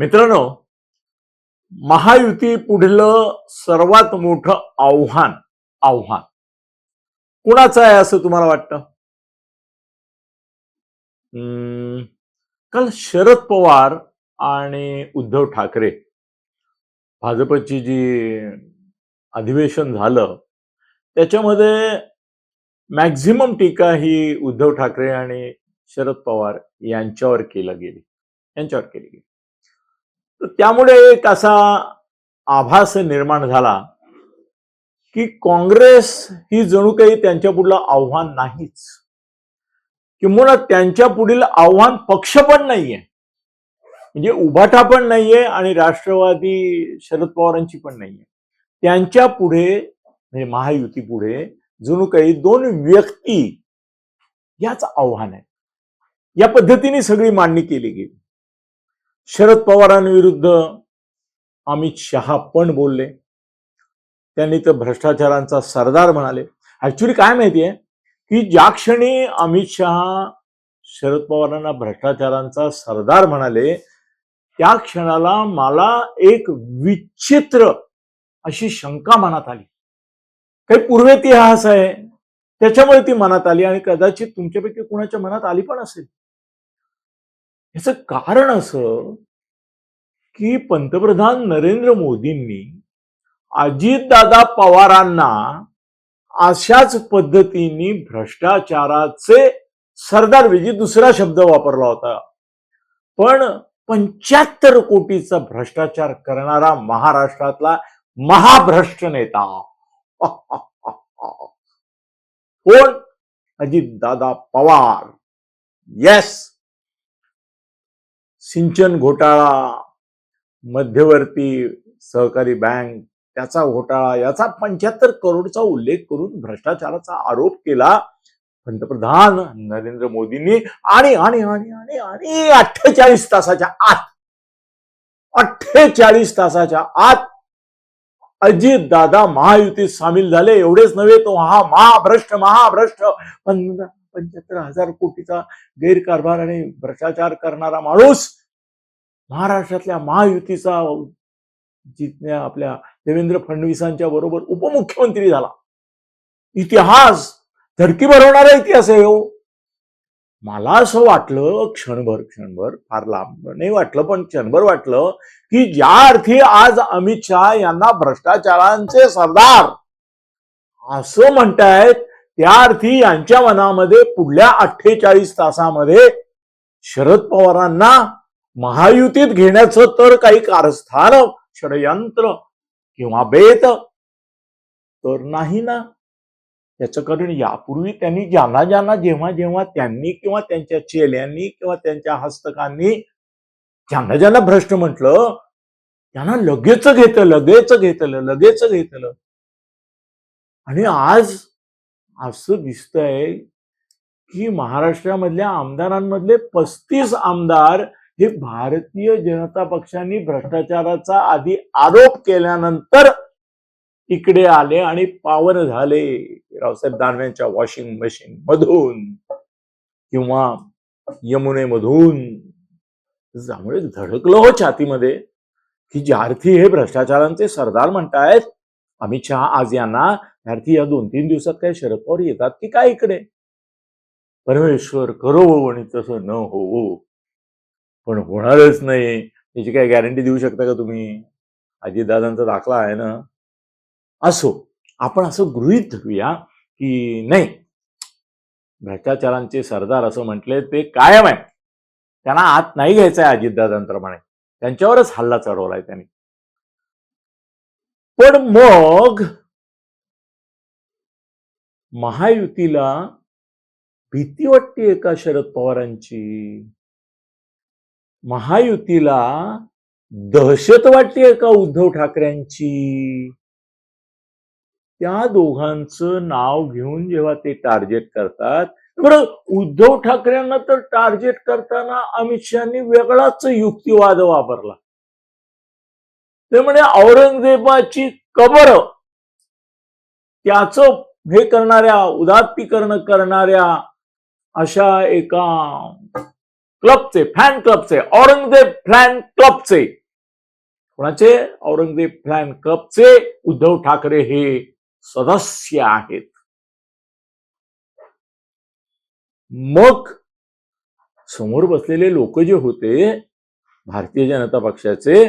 मित्रांनो महायुती पुढलं सर्वात मोठं आव्हान आव्हान. कुणाचं आहे असं तुम्हाला वाटतं? काल शरद पवार आणि उद्धव ठाकरे. भाजपची जी अधिवेशन झालं त्याच्यामध्ये मॅक्झिमम टीका ही उद्धव ठाकरे आणि शरद पवार यांच्यावर केलं गेली यांच्यावर केली गेली. त्यामुळे एक असा आभास निर्माण झाला की काँग्रेस ही जणू काही त्यांच्या पुढलं आव्हान नाहीच. किंवा त्यांच्या पुढील आव्हान पक्ष पण नाहीये. म्हणजे उभाटा पण नाहीये आणि राष्ट्रवादी शरद पवारांची पण नाहीये. त्यांच्या पुढे म्हणजे महायुती पुढे जणू काही दोन व्यक्ती याच आव्हान आहे या पद्धतीने सगळी मांडणी केली गेली. शरद पवारांविरुद्ध अमित शहा पण बोलले. त्यांनी तर भ्रष्टाचारांचा सरदार म्हणाले. ऍक्च्युली काय माहितीये? की ज्या क्षणी अमित शहा शरद पवारांना भ्रष्टाचारांचा सरदार म्हणाले त्या क्षणाला मला एक विचित्र अशी शंका मनात आली. काही पूर्वेतिहास आहे. त्याच्यामुळे ती मनात आली आणि कदाचित तुमच्यापैकी कुणाच्या मनात आली पण असेल. याचं कारण असं की पंतप्रधान नरेंद्र मोदींनी अजितदादा पवारांना अशाच पद्धतीने भ्रष्टाचाराचे सरदार विजी दुसरा शब्द वापरला होता. पण पंच्याहत्तर कोटीचा भ्रष्टाचार करणारा महाराष्ट्रातला महाभ्रष्ट नेता. कोण? अजितदादा पवार. येस सिंचन घोटाळा मध्यवर्ती सहकारी बँक त्याचा घोटाळा याचा पंच्याहत्तर करोडचा उल्लेख करून भ्रष्टाचाराचा आरोप केला पंतप्रधान नरेंद्र मोदींनी. आणि आणि आणि आणि आणि अठ्ठेचाळीस तासाच्या आत अठ्ठेचाळीस तासाच्या आत अजित दादा महायुतीत सामील झाले. एवढेच नव्हे तो हा महाभ्रष्ट महाभ्रष्ट. पंच्याहत्तर हजार कोटीचा गैरकारभार आणि भ्रष्टाचार करणारा माणूस महाराष्ट्रातल्या महायुतीचा जिथल्या आपल्या देवेंद्र फडणवीसांच्या बरोबर उपमुख्यमंत्री झाला. इतिहास धडकी भरवणारा इतिहास आहे हो. मला असं वाटलं क्षणभर क्षणभर फार लांब नाही वाटलं पण क्षणभर वाटलं की ज्या अर्थी आज अमित शहा यांना भ्रष्टाचारांचे सरदार असं म्हणतायत त्या अर्थी यांच्या मनामध्ये पुढल्या अठ्ठेचाळीस तासामध्ये शरद पवारांना महायुतीत घेण्याचं तर काही कारस्थान षडयंत्र किंवा बेत तर नाही ना? याचं कारण यापूर्वी त्यांनी ज्यांना ज्यांना जेव्हा जेव्हा त्यांनी किंवा त्यांच्या चेल्यांनी किंवा त्यांच्या हस्तकांनी ज्यांना ज्यांना भ्रष्ट म्हटलं त्यांना लगेच घेतलं लगेच घेतलं लगेच घेतलं. आणि आज असं दिसतंय की महाराष्ट्रामधल्या आमदारांमधले पस्तीस आमदार हे भारतीय जनता पक्षाने भ्रष्टाचाराचा आधी आरोप केल्यानंतर इकडे आले आणि पावन झाले. रावसाहेब दानव्यांच्या वॉशिंग मशीन मधून किंवा यमुनेमधून. त्यामुळे धडकलं हो छातीमध्ये की ज्या अर्थी हे भ्रष्टाचारांचे सरदार म्हणतायत. अमित शहा आज यांना भारतीय या दोन तीन दिवसात काय शरद पवार येतात की काय इकडे? परमेश्वर करो आणि तसं न हो. पण होणारच नाही. याची काय गॅरंटी देऊ शकता का तुम्ही? अजितदादांचा दाखला आहे ना? असो आपण असं गृहित धरूया की नाही. भ्रष्टाचारांचे सरदार असं म्हटले ते कायम आहे. त्यांना आत नाही घ्यायचं आहे अजितदादांप्रमाणे त्यांच्यावरच हल्ला चढवलाय त्यांनी. पण मग महायुतीला भीती वाटते का शरद पवारांची. महायुतीला दहशत वाटते का उद्धव ठाकरेंची. त्या दोघांचं नाव घेऊन जेव्हा ते टार्गेट करतात बरं उद्धव ठाकरेंना तर टार्गेट करताना अमित शहानी वेगळाच युक्तिवाद वापरला. ते म्हणे औरंगजेबाची कबर. त्याचं हे करणाऱ्या उदात्तीकरण करणाऱ्या अशा एका क्लबचे फॅन क्लबचे औरंगजेब फॅन क्लबचे कोणाचे? औरंगजेब फॅन क्लबचे उद्धव ठाकरे हे सदस्य आहेत. मग समोर बसलेले लोक जे होते भारतीय जनता पक्षाचे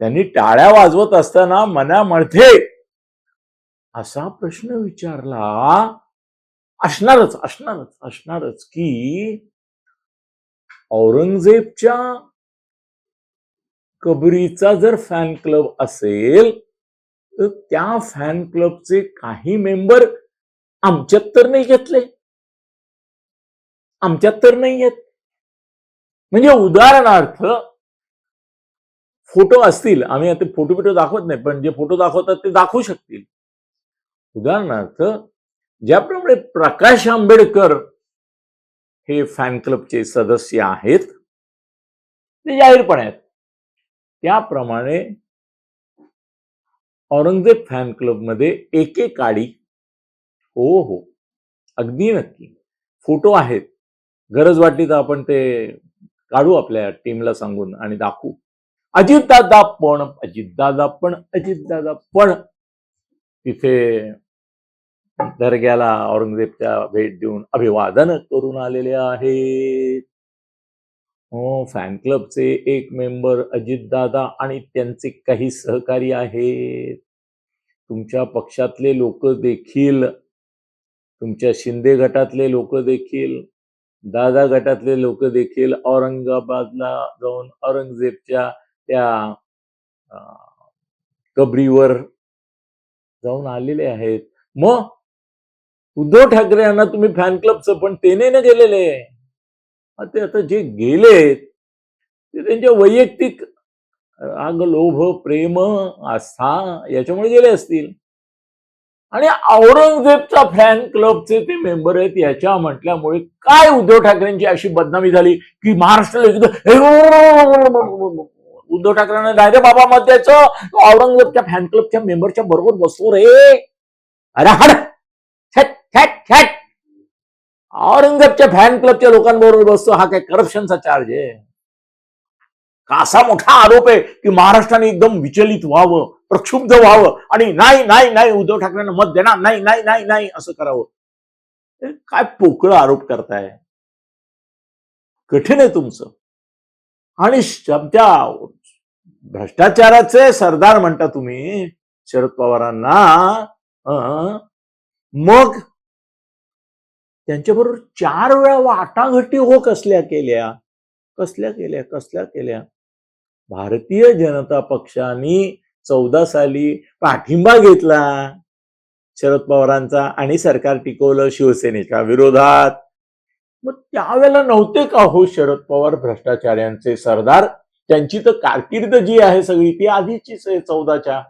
त्यांनी टाळ्या वाजवत असताना मनामध्ये असा प्रश्न विचारला असणारच असणारच असणारच की औरंगजेबच्या कबरीचा जर फॅन क्लब असेल तर त्या फॅन क्लबचे काही मेंबर आमच्यात तर नाही घेतले. आमच्यात तर नाही येत. म्हणजे उदाहरणार्थ फोटो असतील आम्ही आता फोटो बिटो दाखवत नाही पण जे फोटो दाखवतात ते दाखवू शकतील. उदाहरणार्थ ज्याप्रमाणे प्रकाश आंबेडकर हे फॅन क्लबचे सदस्य आहेत ते जाहीरपणे आहेत. त्याप्रमाणे औरंगजेब फॅन क्लबमध्ये एकेकाळी हो हो अगदी नक्की फोटो आहेत. गरज वाटली तर आपण ते काढू आपल्या टीमला सांगून आणि दाखवू. अजितदादा पण अजितदादा पण अजितदादा पण. तिथे दर्ग्याला औरंगजेबच्या भेट देऊन अभिवादन करून आलेले आहेत. हो फॅन क्लबचे एक मेंबर अजितदादा आणि त्यांचे काही सहकारी आहेत. तुमच्या पक्षातले लोक देखील तुमच्या शिंदे गटातले लोक देखील दादा गटातले लोक देखील औरंगाबादला जाऊन औरंगजेबच्या त्या कबरीवर जाऊन आलेले आहेत. मग उद्धव ठाकरे यांना तुम्ही फॅन क्लबचं पण तेने ना गेलेले ते आता जे गेलेत ते त्यांच्या वैयक्तिक राग लोभ प्रेम आस्था याच्यामुळे गेले असतील. आणि औरंगजेबच्या फॅन क्लबचे ते मेंबर आहेत याच्या म्हटल्यामुळे काय उद्धव ठाकरेंची अशी बदनामी झाली की महाराष्ट्राला एकदम उद्धव ठाकरेंना रे बाबा मध्याचं. औरंगजेबच्या फॅन क्लबच्या मेंबरच्या बरोबर बसलो रे. अरे हड. छट छट छट. औरंगजेबच्या फॅन क्लबच्या लोकांबरोबर बसतो. हा काय करप्शनचा चार्ज आहे. का असा मोठा आरोप आहे की महाराष्ट्राने एकदम विचलित व्हावं प्रक्षुब्ध व्हावं आणि नाही नाही नाही उद्धव ठाकरेंना मत देणार नाही नाही नाही नाही असं करावं. हे काय पोकळ आरोप करताय. कठीण आहे तुमचं. आणि त्या भ्रष्टाचाराचे सरदार म्हणता तुम्ही शरद पवारांना मग त्यांच्याबरोबर चार वेळा वाटाघाटी हो कसल्या केल्या? कसल्या केल्या? कसल्या केल्या? भारतीय जनता पक्षाने चौदा साली पाठिंबा घेतला. शरद पवारांचा आणि सरकार टिकवलं शिवसेनेच्या विरोधात. मग त्यावेळेला नव्हते का हो शरद पवार भ्रष्टाचार्यांचे सरदार? त्यांची तर कारकीर्द जी आहे सगळी ती आधीचीच आहे चौदाच्या.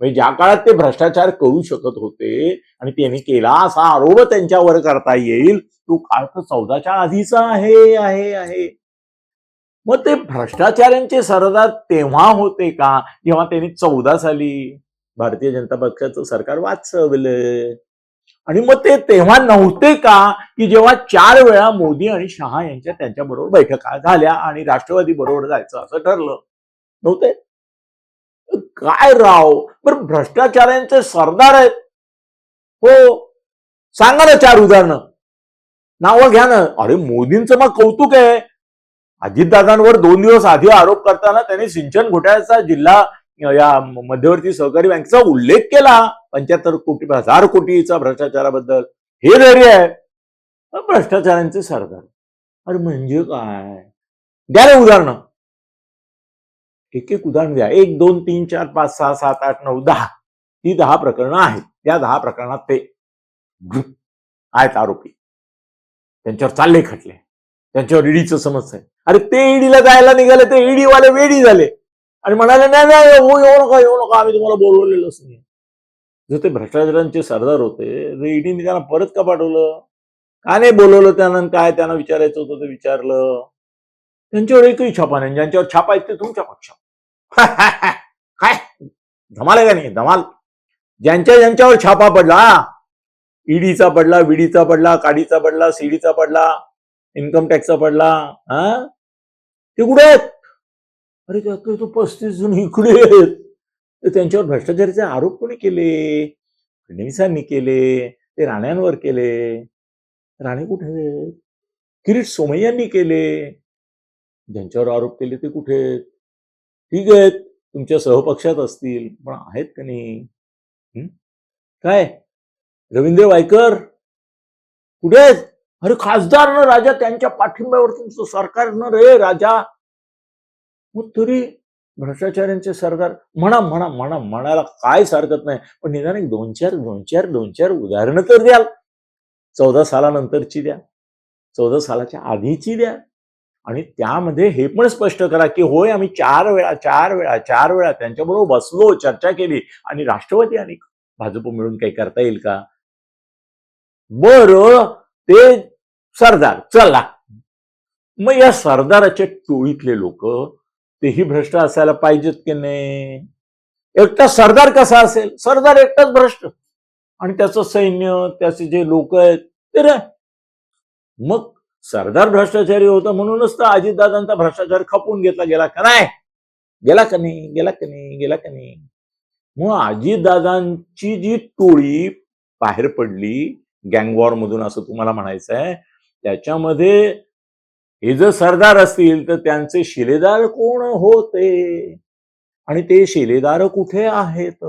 म्हणजे ज्या काळात ते भ्रष्टाचार करू शकत होते आणि त्यांनी केला असा आरोप त्यांच्यावर करता येईल तो काळ तर चौदाच्या आधीचा आहे आहे आहे. मग ते भ्रष्टाचार्यांचे सरदार तेव्हा होते का? जेव्हा त्यांनी चौदा साली भारतीय जनता पक्षाचं सरकार वाचवलं. आणि मग ते तेव्हा नव्हते का? की जेव्हा चार वेळा मोदी आणि शहा यांच्या त्यांच्याबरोबर बैठका झाल्या आणि राष्ट्रवादी बरोबर जायचं असं ठरलं नव्हते? काय राव? बरं भ्रष्टाचारांचे सरदार आहेत. हो सांगा ना चार उदाहरणं. नावं घ्या ना. अरे मोदींचं मग कौतुक आहे. अजितदादांवर दोन दिवस आधी आरोप करताना त्यांनी सिंचन घोटाळ्याचा जिल्हा या मध्यवर्ती सहकारी बँकेचा उल्लेख केला. पंच्याहत्तर कोटी हजार कोटीचा भ्रष्टाचाराबद्दल. हे धैर्य आहे. भ्रष्टाचारांचे सरदार. अरे म्हणजे काय? द्या रे उदाहरणं. एक एक उदाहरण द्या. एक दोन तीन चार पाच सहा सात आठ नऊ दहा. ती दहा प्रकरणं आहेत. त्या दहा प्रकरणात ते आहेत आरोपी. त्यांच्यावर चालले खटले. त्यांच्यावर ईडीचं समस्या आहे. अरे ते ईडीला जायला निघाले ते ईडी वाले वेडी झाले. आणि म्हणाले नाही नाही हो येऊ नका येऊ नका आम्ही तुम्हाला बोलवलेलंच नाही. जर ते भ्रष्टाचारांचे सरदार होते ईडीने त्यांना परत का पाठवलं? का नाही बोलवलं त्यांना काय त्यांना विचारायचं होतं ते विचारलं? त्यांच्यावर एकही छापा नाही. ज्यांच्यावर छापा आहेत ते तुमच्या पक्षा काय? धमाल आहे का नाही? धमाल. ज्यांच्या ज्यांच्यावर छापा पडला ईडीचा पडला विडीचा पडला काडीचा पडला सीडीचा पडला इन्कम टॅक्सचा पडला हा? ते कुठे आहेत? अरे ते तो पस्तीस जण इकडे आहेत. तर त्यांच्यावर भ्रष्टाचाराचे आरोप कोणी केले? फडणवीसांनी केले? ते राण्यांवर केले? राणे कुठे आहेत किरीट सोमय्यांनी केले. ज्यांच्यावर आरोप केले ते कुठे? आहेत ठीक आहेत तुमच्या सहपक्षात असतील पण आहेत का नाही? काय? रवींद्र वायकर? कुठे आहेत? अरे खासदार न राजा त्यांच्या पाठिंब्यावर तुमचं सरकार न रे राजा. मग तरी भ्रष्टाचार्यांचे सरकार म्हणा म्हणा म्हणा म्हणायला काय हरकत नाही. पण निदान एक दोन चार दोन चार दोन चार उदाहरणं तर द्याल. चौदा सालानंतरची द्या. चौदा सालाच्या आधीची द्या. आणि त्यामध्ये हे पण स्पष्ट करा की होय आम्ही चार वेळा चार वेळा चार वेळा त्यांच्याबरोबर बसलो चर्चा केली आणि राष्ट्रवादी आणि भाजप मिळून काही करता येईल का? बर ते सरदार चला. मग या सरदाराच्या टोळीतले लोक तेही भ्रष्ट असायला पाहिजेत की नाही? एकटा सरदार कसा असेल? सरदार एकटाच भ्रष्ट. आणि त्याचं सैन्य त्याचे जे लोक आहेत तर मग सरदार भ्रष्टाचारी होता म्हणूनच तर अजितदादांचा भ्रष्टाचार खपून घेतला गेला का नाही? गेला का नाही? गेला का नाही? गेला का नाही? मग अजितदादांची जी टोळी बाहेर पडली गँगवॉर मधून असं तुम्हाला म्हणायचं आहे त्याच्यामध्ये हे जर सरदार असतील तर त्यांचे शिलेदार कोण होते? आणि ते शिलेदार कुठे आहेत?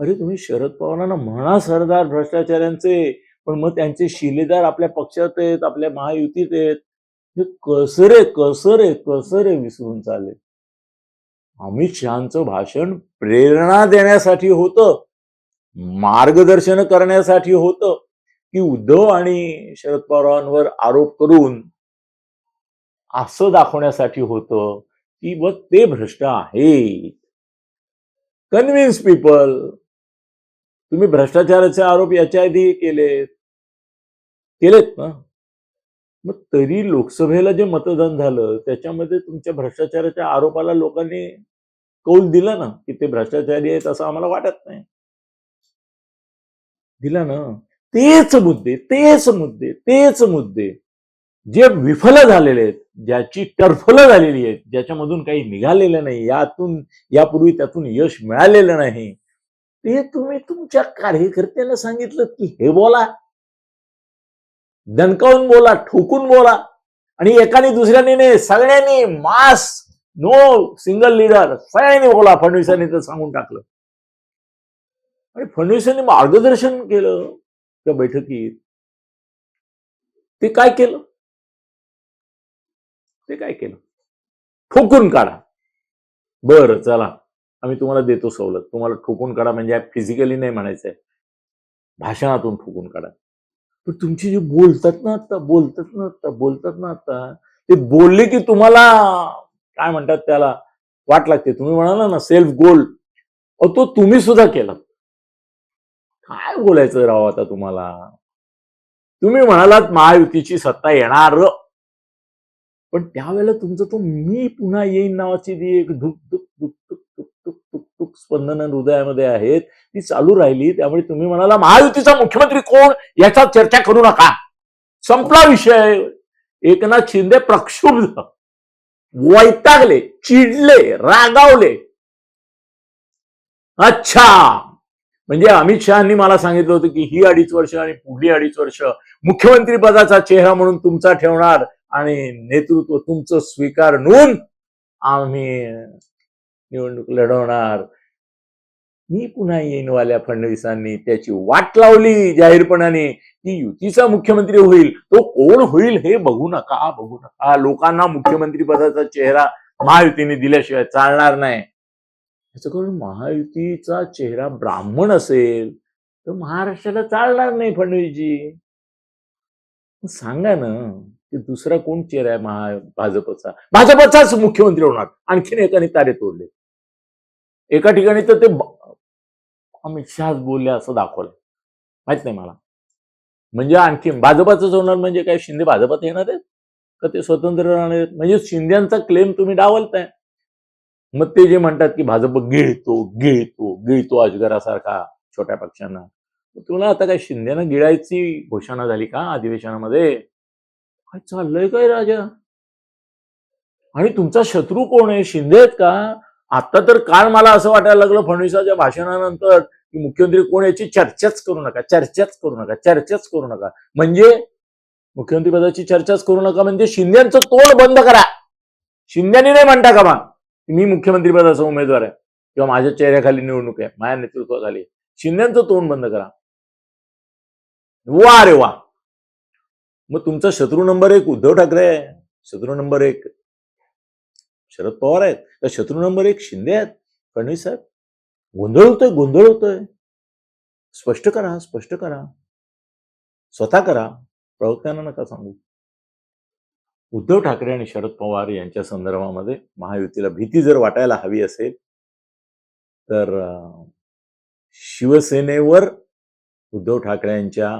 अरे तुम्ही शरद पवारांना म्हणा सरदार भ्रष्टाचार्यांचे पण मग त्यांचे शिलेदार आपल्या पक्षात आहेत आपल्या महायुतीत आहेत. हे कसरे कसरे कसरे विसरून चालले. अमित शहाचं भाषण प्रेरणा देण्यासाठी होतं. मार्गदर्शन करण्यासाठी होतं. की उद्धव आणि शरद पवारांवर आरोप करून असं दाखवण्यासाठी होतं की व ते भ्रष्ट आहेत. कन्व्हिन्स पीपल तुम्ही भ्रष्टाचाराचे आरोप याच्या आधी केलेत. केलेत ना? मग तरी लोकसभेला जे मतदान झालं त्याच्यामध्ये तुमच्या भ्रष्टाचाराच्या आरोपाला लोकांनी कौल दिला ना की ते भ्रष्टाचारी आहेत असं आम्हाला वाटत नाही. दिला ना? तेच मुद्दे तेच मुद्दे तेच मुद्दे. जे विफल झालेले आहेत ज्याची टर्फल झालेली आहेत ज्याच्यामधून काही निघालेलं नाही यातून यापूर्वी त्यातून यश मिळालेलं नाही. ते तुम्ही तुमच्या कार्यकर्त्यांना सांगितलं की हे बोला. दणकावून बोला ठोकून बोला. आणि एकाने दुसऱ्याने नाही सगळ्यांनी मास नो सिंगल लीडर सगळ्यांनी बोला फडणवीसांनी तर सांगून टाकलं. आणि फडणवीसांनी मार्गदर्शन केलं त्या बैठकीत. ते काय केलं? ते काय केलं? ठोकून काढा. बरं चला. आम्ही तुम्हाला देतो सवलत. तुम्हाला ठोकून काढा म्हणजे फिजिकली नाही म्हणायचंय. भाषणातून ठोकून काढा. पण तुमची जे बोलतात ना आता बोलतात ना आता बोलतात ना आता ते बोलले की तुम्हाला काय म्हणतात त्याला वाट लागते. तुम्ही म्हणाला ना सेल्फ गोल तो तुम्ही सुद्धा केला. काय बोलायचं राव आता तुम्हाला? तुम्ही म्हणालात महायुतीची सत्ता येणार. पण त्यावेळेला तुमचं तो मी पुन्हा येईन नावाची जी एक धुक धुक धुक धुक धुक स्पंदन हृदयामध्ये आहेत ती चालू राहिली. त्यामुळे तुम्ही म्हणाला महायुतीचा मुख्यमंत्री कोण? याचा चर्चा करू नका. संपला विषय. एकनाथ शिंदे प्रक्षुब्ध. वैतागले चिडले रागावले. अच्छा. म्हणजे अमित शहानी मला सांगितलं होतं की ही अडीच वर्ष आणि पुढली अडीच वर्ष मुख्यमंत्री पदाचा चेहरा म्हणून तुमचा ठेवणार आणि नेतृत्व तुमचं स्वीकारून आम्ही निवडणूक लढवणार. मी पुन्हा येईनवाल्या फडणवीसांनी. त्याची वाट लावली जाहीरपणाने. की युतीचा मुख्यमंत्री होईल. तो कोण होईल हे बघू नका बघू नका. लोकांना मुख्यमंत्री पदाचा चेहरा महायुतीने दिल्याशिवाय चालणार नाही. याचं करून महायुतीचा चेहरा ब्राह्मण असेल तर महाराष्ट्राला चालणार नाही फडणवीसजी. सांगा ना की दुसरा कोण चेहरा आहे महा भाजपचा? भाजपचाच मुख्यमंत्री होणार. आणखीन एकाने तारे तोडले. एका ठिकाणी तर ते अमित शहाच बोलले असं दाखवलं माहीत नाही मला. म्हणजे आणखी भाजपाचंच होणार म्हणजे काय? शिंदे भाजपात येणार आहेत? का ते स्वतंत्र राहणार आहेत? म्हणजे शिंद्यांचा क्लेम तुम्ही डावलताय. मग ते जे म्हणतात की भाजप गिळतो गिळतो गिळतो अजगरासारखा छोट्या पक्षांना. तुला आता काय शिंदेना गिळायची घोषणा झाली का अधिवेशनामध्ये? काय चाललंय काय राजा? आणि तुमचा शत्रू कोण आहे? शिंदे आहेत का? आता तर काल मला असं वाटायला लागलं फडणवीसाच्या भाषणानंतर की मुख्यमंत्री कोण याची चर्चाच करू नका चर्चाच करू नका चर्चाच करू नका. म्हणजे मुख्यमंत्री पदाची चर्चाच करू नका म्हणजे शिंद्यांचं तोंड बंद करा. शिंद्यांनी नाही म्हणता का मा मी मुख्यमंत्री पदाचा उमेदवार आहे. किंवा माझ्या चेहऱ्याखाली निवडणूक आहे. माझ्या नेतृत्वाखाली शिंद्यांचं तोंड बंद करा. वा रे वा. मग तुमचा शत्रू नंबर एक उद्धव ठाकरे आहे. शत्रू नंबर एक शरद पवार आहेत. तर शत्रू नंबर एक शिंदे आहेत. फडणवीस साहेब गोंधळ होतोय गोंधळ होतोय स्पष्ट करा स्पष्ट करा. स्वतः करा. प्रवक्त्यांना नका सांगू. उद्धव ठाकरे आणि शरद पवार यांच्या संदर्भामध्ये महायुतीला भीती जर वाटायला हवी असेल तर शिवसेनेवर उद्धव ठाकरेंच्या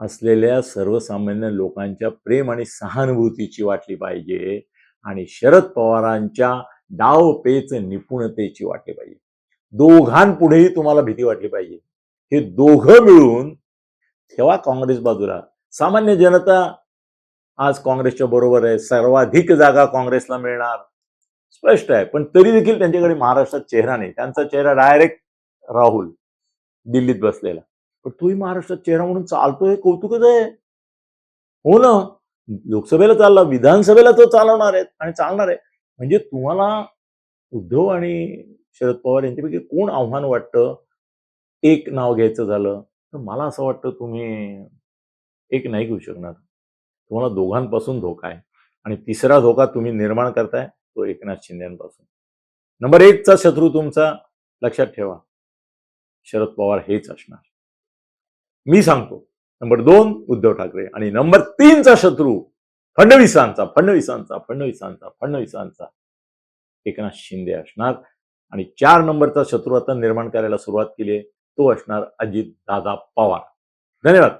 असलेल्या सर्वसामान्य लोकांच्या प्रेम आणि सहानुभूतीची वाटली पाहिजे. आणि शरद पवारांच्या डावपेच निपुणतेची वाटली पाहिजे. दोघांपुढेही तुम्हाला भीती वाटली पाहिजे. हे दोघं मिळून ठेवा काँग्रेस बाजूला. सामान्य जनता आज काँग्रेसच्या बरोबर आहे. सर्वाधिक जागा काँग्रेसला मिळणार. स्पष्ट आहे. पण तरी देखील त्यांच्याकडे महाराष्ट्रात चेहरा नाही. त्यांचा चेहरा डायरेक्ट राहुल दिल्लीत बसलेला. पण तोही महाराष्ट्रात चेहरा म्हणून चालतोय कौतुकच आहे. हो ना? लोकसभेला चालला विधानसभेला तो चालवणार आहेत आणि चालणार आहे. म्हणजे तुम्हाला उद्धव आणि शरद पवार यांच्यापैकी कोण आव्हान वाटतं? एक नाव घ्यायचं झालं तर मला असं वाटतं तुम्ही एक नाही घेऊ शकणार. तुम्हाला दोघांपासून धोका आहे. आणि तिसरा धोका तुम्ही निर्माण करताय तो एकनाथ शिंदेपासून. नंबर एकचा शत्रू तुमचा लक्षात ठेवा. शरद पवार हेच असणार. मी सांगतो नंबर दोन उद्धव ठाकरे. आणि नंबर तीनचा शत्रू फडणवीसांचा फडणवीसांचा फडणवीसांचा फडणवीसांचा. एकनाथ शिंदे असणार. आणि चार नंबरचा शत्रू आता निर्माण करायला सुरुवात केली आहे. तो असणार अजित दादा पवार. धन्यवाद.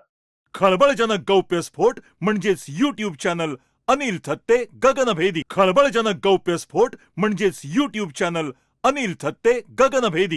खळबळजनक गौप्यस्फोट म्हणजेच युट्यूब चॅनल अनिल थत्ते गगनभेदी. खळबळजनक गौप्यस्फोट म्हणजेच युट्यूब चॅनल अनिल थत्ते गगनभेदी.